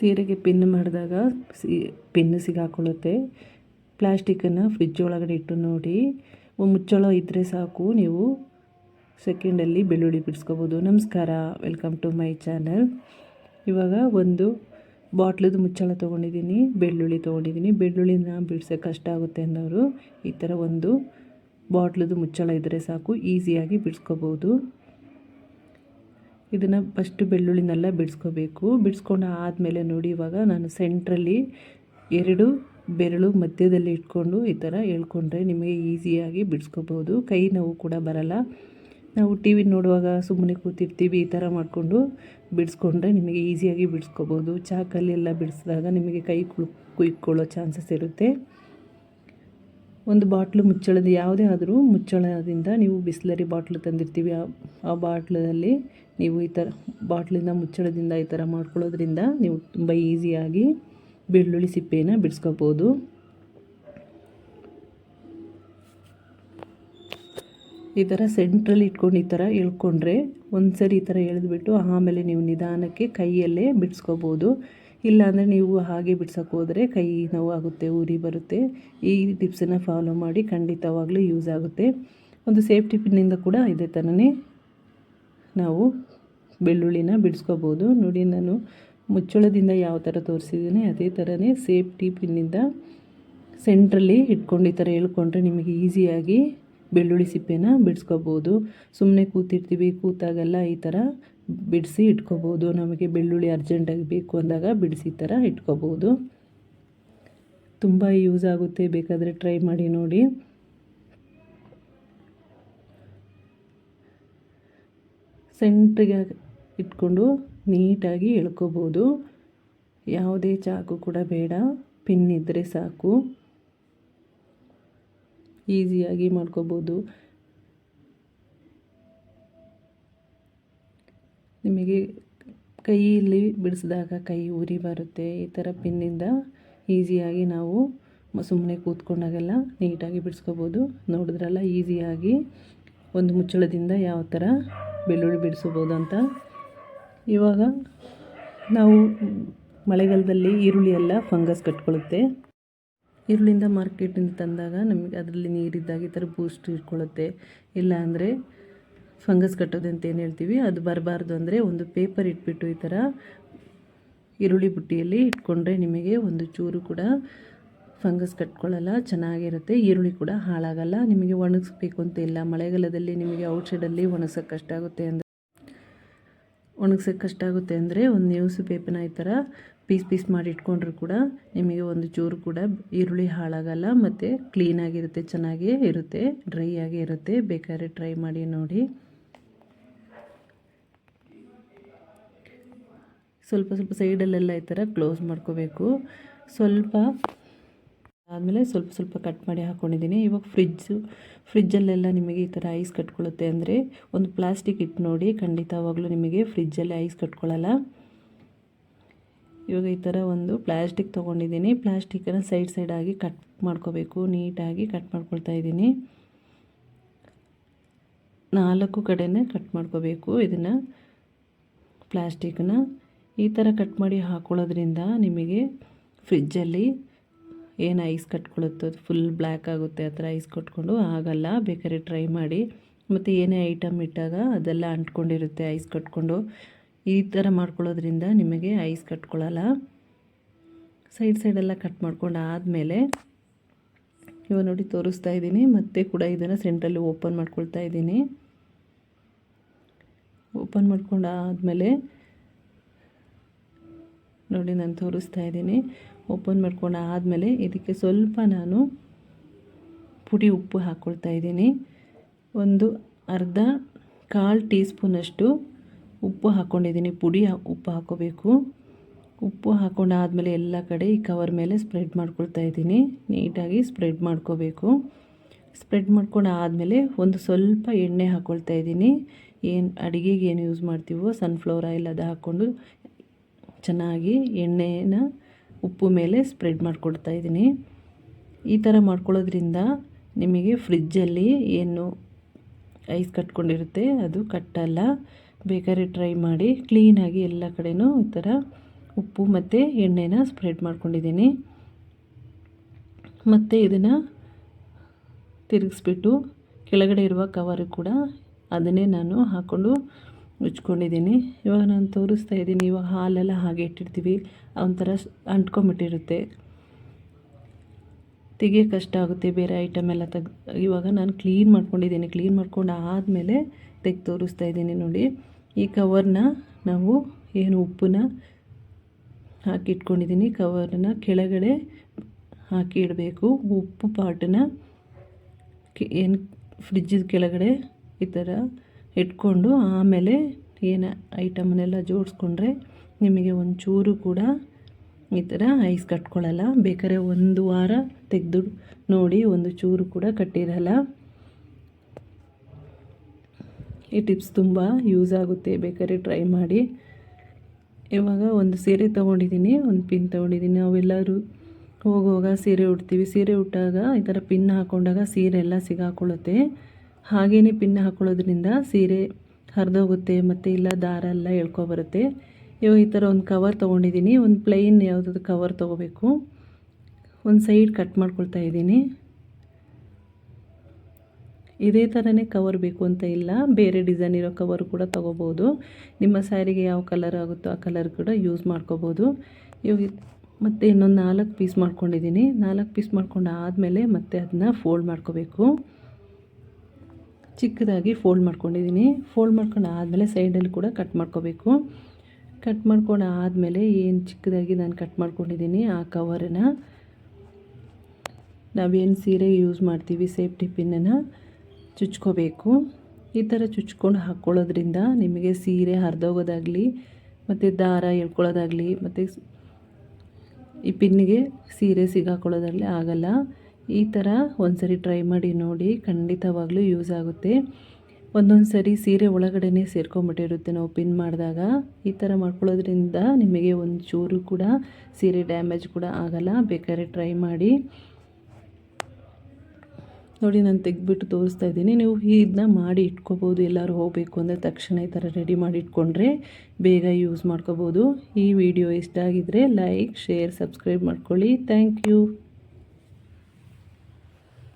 ಸೀರೆಗೆ ಪಿನ್ ಮಾಡಿದಾಗ ಸಿ, ಪಿನ್ ಸಿಗಾಕೊಳ್ಳುತ್ತೆ. ಪ್ಲ್ಯಾಸ್ಟಿಕ್ಕನ್ನು ಫ್ರಿಜ್ ಒಳಗಡೆ ಇಟ್ಟು ನೋಡಿ. ಮುಚ್ಚಳ ಇದ್ದರೆ ಸಾಕು. ನೀವು ಸೆಕೆಂಡಲ್ಲಿ ಬೆಳ್ಳುಳ್ಳಿ ಬಿಡಿಸ್ಕೋಬೋದು. ನಮಸ್ಕಾರ. ವೆಲ್ಕಮ್ ಟು ಮೈ ಚಾನಲ್ ಇವಾಗ ಒಂದು ಬಾಟ್ಲದ್ದು ಮುಚ್ಚಳ ತೊಗೊಂಡಿದ್ದೀನಿ. ಬೆಳ್ಳುಳ್ಳಿ ತೊಗೊಂಡಿದ್ದೀನಿ. ಬೆಳ್ಳುಳ್ಳಿನ ಬಿಡ್ಸೋಕೆ ಕಷ್ಟ ಆಗುತ್ತೆ ಅನ್ನೋರು ಈ ಥರ ಒಂದು ಬಾಟ್ಲದ್ದು ಮುಚ್ಚಳ ಇದ್ದರೆ ಸಾಕು. ಈಸಿಯಾಗಿ ಬಿಡಿಸ್ಕೋಬೋದು. ಇದನ್ನು ಫಸ್ಟು ಬೆಳ್ಳುಳ್ಳಿನೆಲ್ಲ ಬಿಡಿಸ್ಕೋಬೇಕು. ಬಿಡಿಸ್ಕೊಂಡು ಆದಮೇಲೆ ನೋಡಿ ಇವಾಗ ನಾನು ಸೆಂಟ್ರಲ್ಲಿ ಎರಡು ಬೆರಳು ಮಧ್ಯದಲ್ಲಿ ಇಟ್ಕೊಂಡು ಈ ಥರ ಎಳ್ಕೊಂಡ್ರೆ ನಿಮಗೆ ಈಸಿಯಾಗಿ ಬಿಡಿಸ್ಕೋಬೋದು ಕೈ ನೋವು ಕೂಡ ಬರಲ್ಲ. ನಾವು ಟಿ ವಿ ನೋಡುವಾಗ ಸುಮ್ಮನೆ ಕೂತಿರ್ತೀವಿ, ಈ ಥರ ಮಾಡಿಕೊಂಡು ಬಿಡಿಸ್ಕೊಂಡ್ರೆ ನಿಮಗೆ ಈಸಿಯಾಗಿ ಬಿಡಿಸ್ಕೋಬೋದು ಚಾಕಲ್ಲೆಲ್ಲ ಬಿಡಿಸಿದಾಗ ನಿಮಗೆ ಕೈ ಕುಳ್ ಕುಯ್ಕೊಳ್ಳೋ ಚಾನ್ಸಸ್ ಇರುತ್ತೆ. ಒಂದು ಬಾಟ್ಲು ಮುಚ್ಚಳದ ಯಾವುದೇ ಆದರೂ ಮುಚ್ಚಳದಿಂದ ನೀವು ಬಿಸ್ಲರಿ ಬಾಟ್ಲು ತಂದಿರ್ತೀವಿ. ಆ ಬಾಟ್ಲಲ್ಲಿ ನೀವು ಈ ಥರ ಬಾಟ್ಲಿಂದ ಮುಚ್ಚಳದಿಂದ ಈ ಥರ ಮಾಡ್ಕೊಳ್ಳೋದ್ರಿಂದ ನೀವು ತುಂಬ ಈಸಿಯಾಗಿ ಬೆಳ್ಳುಳ್ಳಿ ಸಿಪ್ಪೆನ ಬಿಡಿಸ್ಕೋಬೋದು. ಈ ಥರ ಸೆಂಟ್ರಲ್ಲಿ ಇಟ್ಕೊಂಡು ಈ ಥರ ಎಳ್ಕೊಂಡ್ರೆ ಒಂದು ಸರಿ ಈ ಥರ ಎಳೆದುಬಿಟ್ಟು ಆಮೇಲೆ ನೀವು ನಿಧಾನಕ್ಕೆ ಕೈಯಲ್ಲೇ ಬಿಡಿಸ್ಕೋಬೋದು. ಇಲ್ಲಾಂದರೆ ನೀವು ಹಾಗೆ ಬಿಡ್ಸೋಕ್ಕೋದ್ರೆ ಕೈ ನೋವಾಗುತ್ತೆ, ಉರಿ ಬರುತ್ತೆ. ಈ ಟಿಪ್ಸನ್ನು ಫಾಲೋ ಮಾಡಿ ಖಂಡಿತವಾಗ್ಲೂ ಯೂಸ್ ಆಗುತ್ತೆ. ಒಂದು ಸೇಫ್ಟಿ ಪಿನ್ನಿಂದ ಕೂಡ ಇದೇ ಥರನೇ ನಾವು ಬೆಳ್ಳುಳ್ಳಿನ ಬಿಡಿಸ್ಕೋಬೋದು. ನೋಡಿ ನಾನು ಮುಚ್ಚಳದಿಂದ ಯಾವ ಥರ ತೋರಿಸಿದ್ದೀನಿ ಅದೇ ಥರನೇ ಸೇಫ್ಟಿ ಪಿನ್ನಿಂದ ಸೆಂಟ್ರಲ್ಲಿ ಇಟ್ಕೊಂಡು ಈ ಥರ ಹೇಳ್ಕೊಂಡ್ರೆ ನಿಮಗೆ ಈಸಿಯಾಗಿ ಬೆಳ್ಳುಳ್ಳಿ ಸಿಪ್ಪೆನ ಬಿಡಿಸ್ಕೋಬೋದು. ಸುಮ್ಮನೆ ಕೂತಿರ್ತೀವಿ, ಕೂತಾಗೆಲ್ಲ ಈ ಥರ ಬಿಡಿಸಿ ಇಟ್ಕೋಬೋದು. ನಮಗೆ ಬೆಳ್ಳುಳ್ಳಿ ಅರ್ಜೆಂಟಾಗಿ ಬೇಕು ಅಂದಾಗ ಬಿಡಿಸಿ ಥರ ಇಟ್ಕೋಬೋದು. ತುಂಬ ಯೂಸ್ ಆಗುತ್ತೆ, ಬೇಕಾದರೆ ಟ್ರೈ ಮಾಡಿ ನೋಡಿ. ಸೆಂಟ್ರಿಗೆ ಇಟ್ಕೊಂಡು ನೀಟಾಗಿ ಎಳ್ಕೋಬೋದು. ಯಾವುದೇ ಚಾಕು ಕೂಡ ಬೇಡ, ಪಿನ್ ಇದ್ದರೆ ಸಾಕು. ಈಸಿಯಾಗಿ ಮಾಡ್ಕೋಬೋದು. ನಿಮಗೆ ಕೈಯಲ್ಲಿ ಬಿಡಿಸಿದಾಗ ಕೈ ಉರಿ ಬರುತ್ತೆ. ಈ ಥರ ಪಿನ್ನಿಂದ ಈಸಿಯಾಗಿ ನಾವು ಸುಮ್ಮನೆ ಕೂತ್ಕೊಂಡಾಗೆಲ್ಲ ನೀಟಾಗಿ ಬಿಡಿಸ್ಕೋಬೋದು. ನೋಡಿದ್ರಲ್ಲ, ಈಸಿಯಾಗಿ ಒಂದು ಮುಚ್ಚಳದಿಂದ ಯಾವ ಥರ ಬೆಳ್ಳುಳ್ಳಿ ಬಿಡಿಸ್ಬೋದು ಅಂತ. ಇವಾಗ ನಾವು ಮಳೆಗಾಲದಲ್ಲಿ ಈರುಳ್ಳಿ ಎಲ್ಲ ಫಂಗಸ್ ಕಟ್ಕೊಳ್ಳುತ್ತೆ ಈರುಳ್ಳಿಯಿಂದ ಮಾರ್ಕೆಟಿಂದ ತಂದಾಗ ನಮಗೆ ಅದರಲ್ಲಿ ನೀರಿದ್ದಾಗ ಈ ಥರ ಬೂಸ್ಟ್ ಇಟ್ಕೊಳ್ಳುತ್ತೆ ಇಲ್ಲ ಅಂದರೆ ಫಂಗಸ್ ಕಟ್ಟೋದು ಅಂತ ಏನು ಹೇಳ್ತೀವಿ, ಅದು ಬರಬಾರ್ದು ಅಂದರೆ ಒಂದು ಪೇಪರ್ ಇಟ್ಬಿಟ್ಟು ಈ ಥರ ಈರುಳ್ಳಿ ಬುಟ್ಟಿಯಲ್ಲಿ ಇಟ್ಕೊಂಡ್ರೆ ನಿಮಗೆ ಒಂದು ಚೂರು ಕೂಡ ಫಂಗಸ್ ಕಟ್ಕೊಳ್ಳಲ್ಲ ಚೆನ್ನಾಗಿರುತ್ತೆ. ಈರುಳ್ಳಿ ಕೂಡ ಹಾಳಾಗಲ್ಲ, ನಿಮಗೆ ಒಣಗಿಸ್ಬೇಕು ಅಂತ ಇಲ್ಲ. ಮಳೆಗಾಲದಲ್ಲಿ ನಿಮಗೆ ಔಟ್ಸೈಡಲ್ಲಿ ಒಣಗ್ಸೋಕ್ಕೆ ಕಷ್ಟ ಆಗುತ್ತೆ ಅಂದರೆ ಒಣಗ್ಸೋಕ್ಕೆ ಕಷ್ಟ ಆಗುತ್ತೆ ಅಂದರೆ ಒಂದು ನ್ಯೂಸ್ ಪೇಪರ್ನ ಈ ಥರ ಪೀಸ್ ಪೀಸ್ ಮಾಡಿ ಇಟ್ಕೊಂಡ್ರು ಕೂಡ ನಿಮಗೆ ಒಂದು ಚೂರು ಕೂಡ ಈರುಳ್ಳಿ ಹಾಳಾಗಲ್ಲ ಮತ್ತು ಕ್ಲೀನಾಗಿರುತ್ತೆ ಚೆನ್ನಾಗೇ ಇರುತ್ತೆ ಡ್ರೈ ಆಗಿ ಇರುತ್ತೆ. ಬೇಕಾದ್ರೆ ಟ್ರೈ ಮಾಡಿ ನೋಡಿ. ಸ್ವಲ್ಪ ಸ್ವಲ್ಪ ಸೈಡಲ್ಲೆಲ್ಲ ಈ ಥರ ಕ್ಲೋಸ್ ಮಾಡ್ಕೋಬೇಕು. ಸ್ವಲ್ಪ ಆದಮೇಲೆ ಸ್ವಲ್ಪ ಸ್ವಲ್ಪ ಕಟ್ ಮಾಡಿ ಹಾಕ್ಕೊಂಡಿದ್ದೀನಿ ಇವಾಗ ಫ್ರಿಜ್ಜು ಫ್ರಿಜ್ಜಲ್ಲೆಲ್ಲ ನಿಮಗೆ ಈ ಥರ ಐಸ್ ಕಟ್ಕೊಳ್ಳುತ್ತೆ ಅಂದರೆ ಒಂದು ಪ್ಲಾಸ್ಟಿಕ್ ಇಟ್ಟು ನೋಡಿ. ಖಂಡಿತವಾಗ್ಲೂ ನಿಮಗೆ ಫ್ರಿಜ್ಜಲ್ಲಿ ಐಸ್ ಕಟ್ಕೊಳ್ಳಲ್ಲ ಇವಾಗ ಈ ಥರ ಒಂದು ಪ್ಲಾಸ್ಟಿಕ್ ತೊಗೊಂಡಿದ್ದೀನಿ. ಪ್ಲಾಸ್ಟಿಕ್ಕನ್ನು ಸೈಡ್ ಸೈಡಾಗಿ ಕಟ್ ಮಾಡ್ಕೋಬೇಕು. ನೀಟಾಗಿ ಕಟ್ ಮಾಡ್ಕೊಳ್ತಾ ಇದ್ದೀನಿ. ನಾಲ್ಕು ಕಡೆನೇ ಕಟ್ ಮಾಡ್ಕೋಬೇಕು ಇದನ್ನು. ಪ್ಲಾಸ್ಟಿಕ್ನ ಈ ಥರ ಕಟ್ ಮಾಡಿ ಹಾಕ್ಕೊಳ್ಳೋದ್ರಿಂದ ನಿಮಗೆ ಫ್ರಿಜ್ಜಲ್ಲಿ ಏನು ಐಸ್ ಕಟ್ಕೊಳ್ಳುತ್ತೋ ಫುಲ್ ಬ್ಲ್ಯಾಕ್ ಆಗುತ್ತೆ, ಆ ಥರ ಐಸ್ ಕಟ್ಕೊಂಡು ಆಗಲ್ಲ. ಬೇಕಾದ್ರೆ ಟ್ರೈ ಮಾಡಿ. ಮತ್ತು ಏನೇ ಐಟಮ್ ಇಟ್ಟಾಗ ಅದೆಲ್ಲ ಅಂಟ್ಕೊಂಡಿರುತ್ತೆ ಐಸ್ ಕಟ್ಕೊಂಡು. ಈ ಥರ ಮಾಡ್ಕೊಳ್ಳೋದ್ರಿಂದ ನಿಮಗೆ ಐಸ್ ಕಟ್ಕೊಳ್ಳಲ್ಲ. ಸೈಡ್ ಸೈಡೆಲ್ಲ ಕಟ್ ಮಾಡ್ಕೊಂಡು ಆದಮೇಲೆ ಇವಾಗ ನೋಡಿ ತೋರಿಸ್ತಾ ಇದ್ದೀನಿ, ಮತ್ತೆ ಕೂಡ ಇದನ್ನು ಸೆಂಟ್ರಲ್ಲಿ ಓಪನ್ ಮಾಡ್ಕೊಳ್ತಾ ಇದ್ದೀನಿ. ಓಪನ್ ಮಾಡ್ಕೊಂಡು ಆದಮೇಲೆ ನೋಡಿ ನಾನು ತೋರಿಸ್ತಾ ಇದ್ದೀನಿ. ಓಪನ್ ಮಾಡ್ಕೊಂಡು ಆದಮೇಲೆ ಇದಕ್ಕೆ ಸ್ವಲ್ಪ ನಾನು ಪುಡಿ ಉಪ್ಪು ಹಾಕ್ಕೊಳ್ತಾ ಇದ್ದೀನಿ. ಒಂದು ಅರ್ಧ ಕಾಲು ಟೀ ಸ್ಪೂನಷ್ಟು ಉಪ್ಪು ಹಾಕ್ಕೊಂಡಿದ್ದೀನಿ ಪುಡಿ ಉಪ್ಪು ಹಾಕ್ಕೋಬೇಕು ಉಪ್ಪು ಹಾಕ್ಕೊಂಡಾದ್ಮೇಲೆ ಎಲ್ಲ ಕಡೆ ಈ ಕವರ್ ಮೇಲೆ ಸ್ಪ್ರೆಡ್ ಮಾಡ್ಕೊಳ್ತಾ ಇದ್ದೀನಿ. ನೀಟಾಗಿ ಸ್ಪ್ರೆಡ್ ಮಾಡ್ಕೋಬೇಕು. ಸ್ಪ್ರೆಡ್ ಮಾಡ್ಕೊಂಡು ಆದಮೇಲೆ ಒಂದು ಸ್ವಲ್ಪ ಎಣ್ಣೆ ಹಾಕ್ಕೊಳ್ತಾ ಇದ್ದೀನಿ. ಏನು ಅಡುಗೆಗೆ ಏನು ಯೂಸ್ ಮಾಡ್ತೀವೋ ಸನ್ಫ್ಲವರ್ ಆಯಿಲ್ ಅದು ಹಾಕ್ಕೊಂಡು ಚೆನ್ನಾಗಿ ಎಣ್ಣೆನ ಉಪ್ಪು ಮೇಲೆ ಸ್ಪ್ರೆಡ್ ಮಾಡಿಕೊಡ್ತಾ ಇದ್ದೀನಿ. ಈ ಥರ ಮಾಡ್ಕೊಳ್ಳೋದ್ರಿಂದ ನಿಮಗೆ ಫ್ರಿಜ್ಜಲ್ಲಿ ಏನು ಐಸ್ ಕಟ್ಕೊಂಡಿರುತ್ತೆ ಅದು ಕಟ್ಟಲ್ಲ. ಬೇಕಾದ್ರೆ ಟ್ರೈ ಮಾಡಿ ಕ್ಲೀನಾಗಿ ಎಲ್ಲ ಕಡೆಯೂ ಈ ಥರ ಉಪ್ಪು ಮತ್ತು ಎಣ್ಣೆನ ಸ್ಪ್ರೆಡ್ ಮಾಡ್ಕೊಂಡಿದ್ದೀನಿ. ಮತ್ತು ಇದನ್ನು ತಿರುಗಿಸ್ಬಿಟ್ಟು ಕೆಳಗಡೆ ಇರುವ ಕವರು ಕೂಡ ಅದನ್ನೇ ನಾನು ಹಾಕ್ಕೊಂಡು ಮುಚ್ಕೊಂಡಿದ್ದೀನಿ ಇವಾಗ ನಾನು ತೋರಿಸ್ತಾ ಇದ್ದೀನಿ, ಇವಾಗ ಹಾಲೆಲ್ಲ ಹಾಗೆ ಇಟ್ಟಿರ್ತೀವಿ, ಒಂಥರ ಅಂಟ್ಕೊಂಬಿಟ್ಟಿರುತ್ತೆ. ತೆಗಿಯೋ ಕಷ್ಟ ಆಗುತ್ತೆ, ಬೇರೆ ಐಟಮ್ ಎಲ್ಲ ತೆಗ್, ಇವಾಗ ನಾನು ಕ್ಲೀನ್ ಮಾಡ್ಕೊಂಡಿದ್ದೀನಿ ಕ್ಲೀನ್ ಮಾಡ್ಕೊಂಡು ಆದಮೇಲೆ ತೆಗೆದು ತೋರಿಸ್ತಾ ಇದ್ದೀನಿ ನೋಡಿ. ಈ ಕವರ್ನ ನಾವು ಏನು ಉಪ್ಪನ್ನ ಹಾಕಿಟ್ಕೊಂಡಿದ್ದೀನಿ ಕವರನ್ನ ಕೆಳಗಡೆ ಹಾಕಿ ಇಡಬೇಕು. ಉಪ್ಪು ಪಾಟನ್ನ ಏನು ಫ್ರಿಜ್ಜಿದ ಕೆಳಗಡೆ ಈ ಥರ ಇಟ್ಕೊಂಡು ಆಮೇಲೆ ಏನು ಐಟಮನ್ನೆಲ್ಲ ಜೋಡಿಸ್ಕೊಂಡ್ರೆ ನಿಮಗೆ ಒಂಚೂರು ಕೂಡ ಈ ಥರ ಐಸ್ ಕಟ್ಕೊಳ್ಳಲ್ಲ ಬೇಕಾದ್ರೆ ಒಂದು ವಾರ ತೆಗೆದು ನೋಡಿ ಒಂದು ಚೂರು ಕೂಡ ಕಟ್ಟಿರಲ್ಲ. ಈ ಟಿಪ್ಸ್ ತುಂಬ ಯೂಸ್ ಆಗುತ್ತೆ, ಬೇಕಾದ್ರೆ ಟ್ರೈ ಮಾಡಿ. ಇವಾಗ ಒಂದು ಸೀರೆ ತೊಗೊಂಡಿದ್ದೀನಿ, ಒಂದು ಪಿನ್ ತೊಗೊಂಡಿದ್ದೀನಿ. ನಾವೆಲ್ಲರೂ ಹೋಗುವಾಗ ಸೀರೆ ಉಡ್ತೀವಿ. ಸೀರೆ ಉಟ್ಟಾಗ ಈ ಥರ ಪಿನ್ ಹಾಕ್ಕೊಂಡಾಗ ಸೀರೆ ಎಲ್ಲ ಸಿಗಾಕೊಳ್ಳುತ್ತೆ. ಹಾಗೇ ಪಿನ್ ಹಾಕ್ಕೊಳ್ಳೋದ್ರಿಂದ ಸೀರೆ ಹರಿದೋಗುತ್ತೆ, ಮತ್ತು ಇಲ್ಲ ದಾರ ಎಲ್ಲ ಎಳ್ಕೊಬರುತ್ತೆ ಇವಾಗ ಈ ಥರ ಒಂದು ಕವರ್ ತೊಗೊಂಡಿದ್ದೀನಿ. ಒಂದು ಪ್ಲೈನ್ ಯಾವುದಾದ್ರು ಕವರ್ ತೊಗೋಬೇಕು. ಒಂದು ಸೈಡ್ ಕಟ್ ಮಾಡ್ಕೊಳ್ತಾ ಇದ್ದೀನಿ. ಇದೇ ಥರನೇ ಕವರ್ ಬೇಕು ಅಂತ ಇಲ್ಲ. ಬೇರೆ ಡಿಸೈನ್ ಇರೋ ಕವರ್ ಕೂಡ ತೊಗೋಬೋದು. ನಿಮ್ಮ ಸ್ಯಾರಿಗೆ ಯಾವ ಕಲರ್ ಆಗುತ್ತೋ ಆ ಕಲರ್ ಕೂಡ ಯೂಸ್ ಮಾಡ್ಕೋಬೋದು. ಇವಾಗ ಮತ್ತು ಇನ್ನೊಂದು ನಾಲ್ಕು ಪೀಸ್ ಮಾಡ್ಕೊಂಡಿದ್ದೀನಿ ನಾಲ್ಕು ಪೀಸ್ ಮಾಡ್ಕೊಂಡು ಆದಮೇಲೆ ಮತ್ತೆ ಅದನ್ನ ಫೋಲ್ಡ್ ಮಾಡ್ಕೋಬೇಕು. ಚಿಕ್ಕದಾಗಿ ಫೋಲ್ಡ್ ಮಾಡ್ಕೊಂಡಿದ್ದೀನಿ ಫೋಲ್ಡ್ ಮಾಡ್ಕೊಂಡು ಆದಮೇಲೆ ಸೈಡಲ್ಲಿ ಕೂಡ ಕಟ್ ಮಾಡ್ಕೋಬೇಕು. ಕಟ್ ಮಾಡ್ಕೊಂಡು ಆದಮೇಲೆ ಏನು ಚಿಕ್ಕದಾಗಿ ನಾನು ಕಟ್ ಮಾಡ್ಕೊಂಡಿದ್ದೀನಿ ಆ ಕವರನ್ನು ನಾವೇನು ಸೀರೆ ಯೂಸ್ ಮಾಡ್ತೀವಿ ಸೇಫ್ಟಿ ಪಿನ್ನನ್ನು ಚುಚ್ಕೋಬೇಕು. ಈ ಥರ ಚುಚ್ಕೊಂಡು ಹಾಕ್ಕೊಳ್ಳೋದ್ರಿಂದ ನಿಮಗೆ ಸೀರೆ ಹರಿದೋಗೋದಾಗಲಿ, ಮತ್ತು ದಾರ ಎಳ್ಕೊಳ್ಳೋದಾಗಲಿ, ಮತ್ತು ಈ ಪಿನ್ನಿಗೆ ಸೀರೆ ಸಿಗಾಕೊಳ್ಳೋದಾಗಲಿ ಆಗಲ್ಲ. ಈ ಥರ ಒಂದ್ಸರಿ ಟ್ರೈ ಮಾಡಿ ನೋಡಿ, ಖಂಡಿತವಾಗ್ಲೂ ಯೂಸ್ ಆಗುತ್ತೆ. ಒಂದೊಂದು ಸರಿ ಸೀರೆ ಒಳಗಡೆನೇ ಸೇರ್ಕೊಂಬಿಟ್ಟಿರುತ್ತೆ ನಾವು ಪಿನ್ ಮಾಡಿದಾಗ. ಈ ಥರ ಮಾಡ್ಕೊಳ್ಳೋದ್ರಿಂದ ನಿಮಗೆ ಒಂದು ಚೂರು ಕೂಡ ಸೀರೆ ಡ್ಯಾಮೇಜ್ ಕೂಡ ಆಗಲ್ಲ. ಬೇಕಾದ್ರೆ ಟ್ರೈ ಮಾಡಿ. ನೋಡಿ ನಾನು ತೆಗೆದ್ಬಿಟ್ಟು ತೋರಿಸ್ತಾ ಇದ್ದೀನಿ. ನೀವು ಇದನ್ನ ಮಾಡಿ ಇಟ್ಕೋಬೋದು, ಎಲ್ಲರೂ ಹೋಗಬೇಕು ಅಂದರೆ ತಕ್ಷಣ ಈ ಥರ ರೆಡಿ ಮಾಡಿ ಇಟ್ಕೊಂಡ್ರೆ ಬೇಗ ಯೂಸ್ ಮಾಡ್ಕೋಬೋದು. ಈ ವಿಡಿಯೋ ಇಷ್ಟ ಆಗಿದ್ದರೆ ಲೈಕ್ ಶೇರ್ ಸಬ್ಸ್ಕ್ರೈಬ್ ಮಾಡ್ಕೊಳ್ಳಿ. Thank you